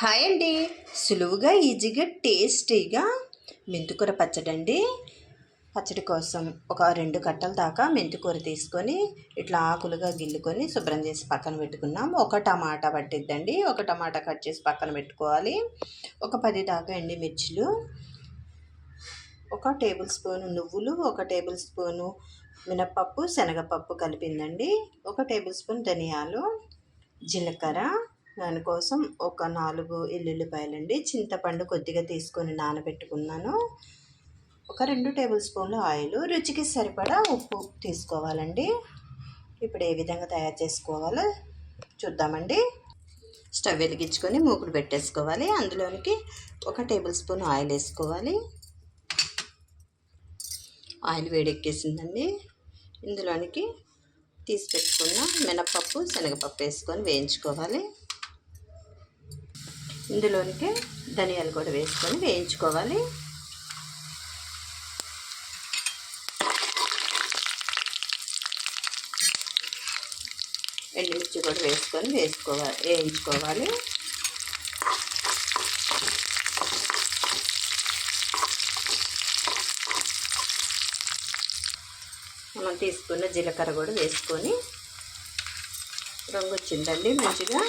Hi అండి. సులువుగా ఈజీగా టేస్టీగా మెంతికూర పచ్చడి అండి పచ్చడి కోసం ఒక రెండు కట్టల దాకా మెంతికూర తీసుకొని ఇట్లా ఆకులుగా గిల్లుకొని శుభ్రం చేసి పక్కన పెట్టుకున్నాం ఒక టమాటా పట్టిద్దండి. ఒక టమాటా కట్ చేసి పక్కన పెట్టుకోవాలి. ఒక పది దాకా ఎండి మిర్చిలు ఒక టేబుల్ స్పూన్ నువ్వులు ఒక టేబుల్ స్పూను మినప్పప్పు శనగపప్పు కలిపిందండి. ఒక టేబుల్ స్పూన్ ధనియాలు జీలకర్ర దానికోసం ఒక నాలుగు ఎల్లుల్లిపాయలండి. చింతపండు కొద్దిగా తీసుకొని నానబెట్టుకున్నాను. ఒక రెండు టేబుల్ స్పూన్లు ఆయిల్. రుచికి సరిపడా ఉప్పు తీసుకోవాలండి. ఇప్పుడు ఏ విధంగా తయారు చేసుకోవాలో చూద్దామండి. స్టవ్ వెలిగించుకొని మూకుడు పెట్టేసుకోవాలి. అందులోనికి ఒక టేబుల్ స్పూన్ ఆయిల్ వేసుకోవాలి. ఆయిల్ వేడెక్కేసిందండి. ఇందులోనికి తీసి పెట్టుకున్న మినపప్పు శనగపప్పు వేసుకొని వేయించుకోవాలి. ఇందులోనికి ధనియాలు కూడా వేసుకొని వేయించుకోవాలి. ఎండుమిర్చి కూడా వేసుకొని వేసుకోవాలి వేయించుకోవాలి. మనం తీసుకున్న జీలకర్ర కూడా వేసుకొని రంగు వచ్చిందండి మంచిగా.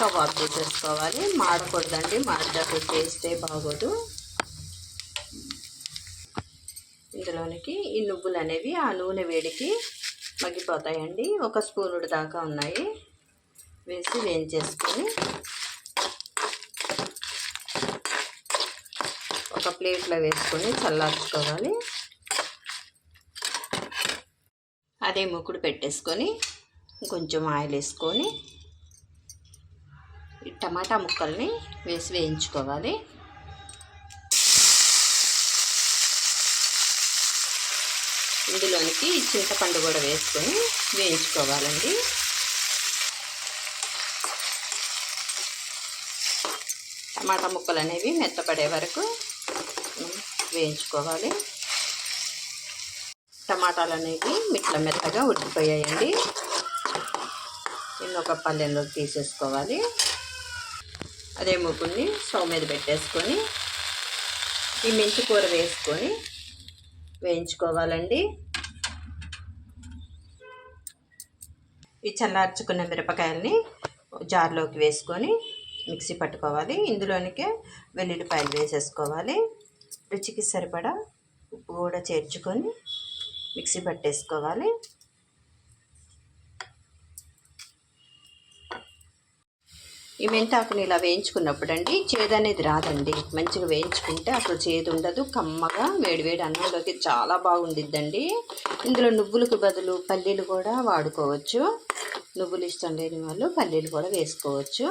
స్టవ్ ఆఫ్ చేసేసుకోవాలి మాడకూడదండి. మాడితే టేస్టే బాగోదు. ఇందులోనికి ఈ నువ్వులు అనేవి ఆ నూనె వేడికి మగ్గిపోతాయండి. ఒక స్పూనుడు దాకా ఉన్నాయి. వేసి వేయించేసుకొని ఒక ప్లేట్లో వేసుకొని చల్లార్చుకోవాలి. అదే ముక్కుడు పెట్టేసుకొని కొంచెం ఆయిల్ వేసుకొని టమాటా ముక్కల్ని వేసి వేయించుకోవాలి. ఇందులోనికి చింతపండు కూడా వేసుకొని వేయించుకోవాలండి. టమాటా ముక్కలు అనేవి మెత్తపడే వరకు వేయించుకోవాలి. టమాటాలు అనేవి మిట్ల మెత్తగా ఉడికిపోయాయండి. ఒక పల్లెంలోకి తీసేసుకోవాలి. అదే ముగ్గుల్ని స్టవ్ మీద పెట్టేసుకొని ఈ మెంతి కూర వేసుకొని వేయించుకోవాలండి. ఈ చల్లార్చుకున్న మిరపకాయల్ని జార్లోకి వేసుకొని మిక్సీ పట్టుకోవాలి. ఇందులోనికే వెల్లుల్లిపాయలు వేసేసుకోవాలి. రుచికి సరిపడా ఉప్పు కూడా చేర్చుకొని మిక్సీ పట్టేసుకోవాలి. ఈ మెంతాకుని ఇలా వేయించుకున్నప్పుడు అండి చేదు అనేది రాదండి. మంచిగా వేయించుకుంటే అసలు చేదు ఉండదు కమ్మగా వేడివేడి అన్నంలోకి చాలా బాగుండిద్దండి. ఇందులో నువ్వులకు బదులు పల్లీలు కూడా వాడుకోవచ్చు. నువ్వులు ఇష్టం లేని వాళ్ళు పల్లీలు కూడా వేసుకోవచ్చు.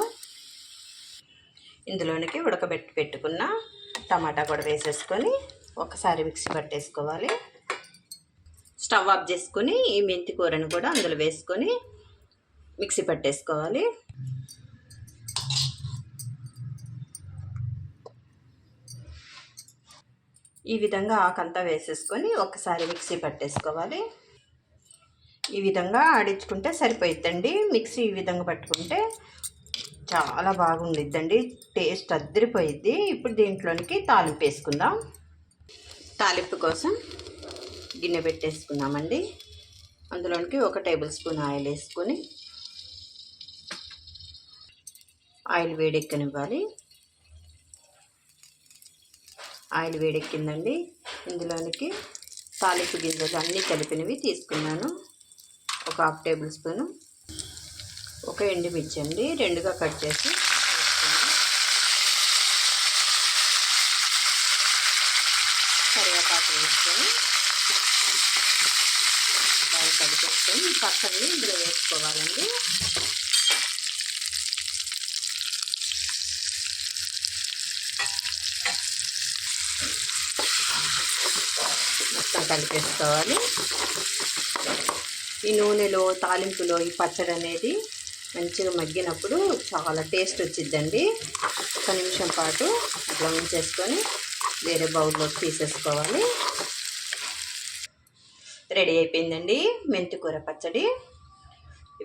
ఇందులోనికి ఉడకబెట్టి పెట్టుకున్న టమాటా కూడా వేసేసుకొని ఒకసారి మిక్సీ పట్టేసుకోవాలి. స్టవ్ ఆఫ్ చేసుకొని ఈ మెంతి కూరను కూడా అందులో వేసుకొని మిక్సీ పట్టేసుకోవాలి. ఈ విధంగా ఆకంతా వేసేసుకొని ఒకసారి మిక్సీ పట్టేసుకోవాలి. ఈ విధంగా ఆడించుకుంటే సరిపోయిద్దండి. మిక్సీ ఈ విధంగా పట్టుకుంటే చాలా బాగుండిద్దండి. టేస్ట్ అద్దరిపోయిద్ది. ఇప్పుడు దీంట్లోనికి తాలింపు వేసుకుందాం. తాలింపు కోసం గిన్నె పెట్టేసుకున్నామండి అందులోనికి ఒక టేబుల్ స్పూన్ ఆయిల్ వేసుకొని ఆయిల్ వేడెక్కనివ్వాలి. ఆయిల్ వేడెక్కిందండి. ఇందులోనికి తాలింపు గింజలు అన్నీ కలిపినవి తీసుకున్నాను. ఒక హాఫ్ టేబుల్ స్పూను. ఒక ఎండుమిర్చి అండి. రెండుగా కట్ చేసి కరివేపాకు వేసుకొని బాగా కలిపేసుకొని ఇందులో వేసుకోవాలండి. కలిపేసుకోవాలి. ఈ నూనెలో తాలింపులో ఈ పచ్చడి అనేది మంచిగా మగ్గినప్పుడు చాలా టేస్ట్ వచ్చిద్దండి. ఒక నిమిషం పాటు అట్లా ఉంచేసుకొని వేరే బౌల్లోకి తీసేసుకోవాలి. రెడీ అయిపోయిందండి మెంతికూర పచ్చడి.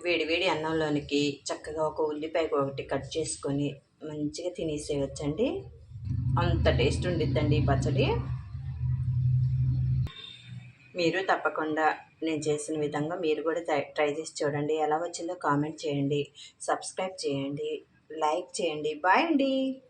వేడి వేడి అన్నంలోనికి చక్కగా ఒక ఉల్లిపాయ ఒకటి కట్ చేసుకొని మంచిగా తినేసేయచ్చండి. అంత టేస్ట్ ఉండిద్దండి ఈ పచ్చడి. మీరు తప్పకుండా నేను చేసిన విధంగా మీరు కూడా ట్రై- ట్రై చేసి చూడండి. ఎలా వచ్చిందో కామెంట్ చేయండి. సబ్స్క్రైబ్ చేయండి. లైక్ చేయండి. బాయ్ అండి.